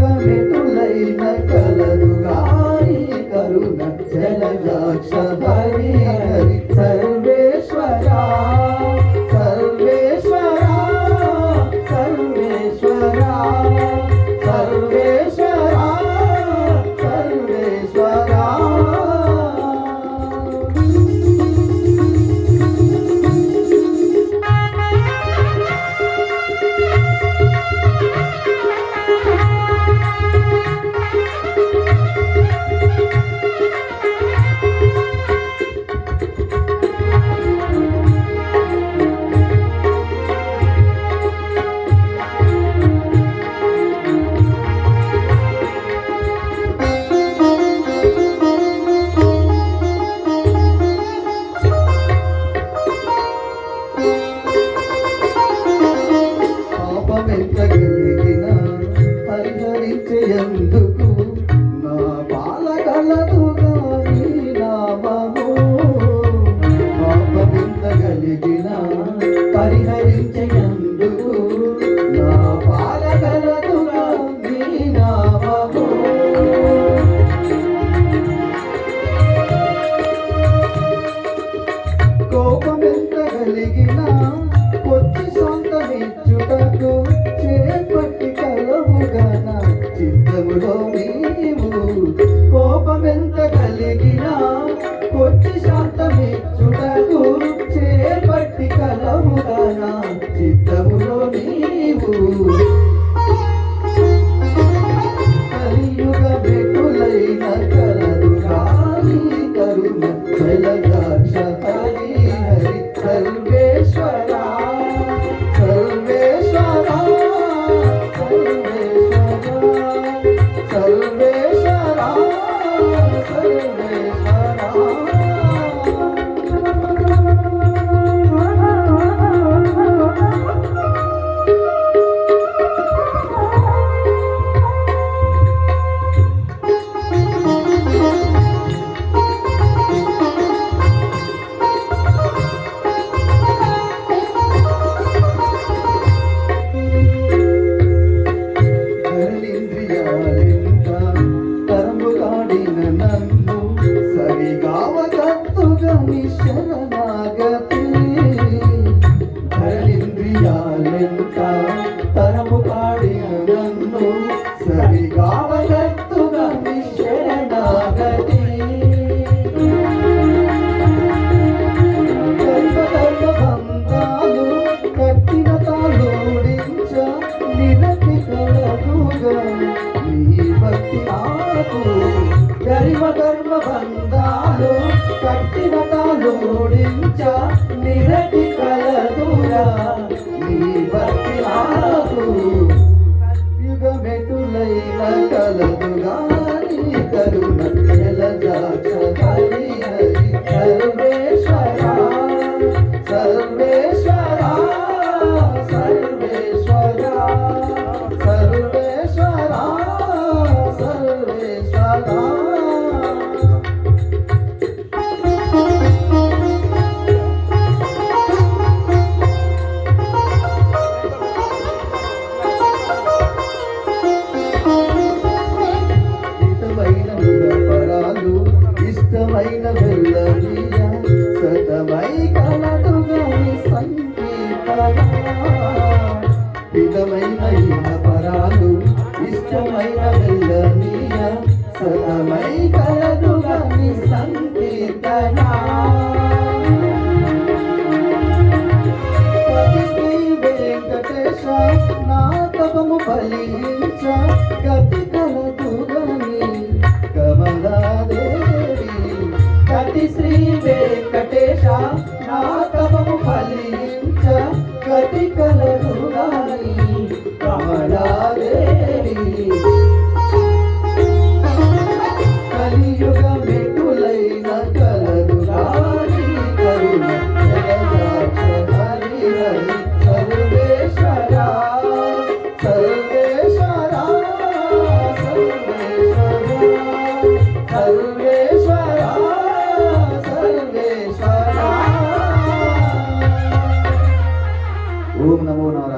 கண்ணில் துணை நகர் ధన్యుడో నీవు కోపమెంత కలిగినా కొట్టి శాంతమిచ్చుటకు చేపట్టి కలవుగా నా చిత్తములో నీవు. ಮಾಗ గరిమ గర్వ బంధాలు కట్టిన తాలోడించ నిరటి కలదురా. పితమైన యుగ పరాలు ఇష్టమైన వెళ్ళనీయ సదమై కలదు కానీ సంకీర్తన. వెంకటేశ నా తపము ఫలించ గతి కలదు కానీ కమలాదేవి. కటి శ్రీ వెంకటేశ నా ओम नमो नारायण।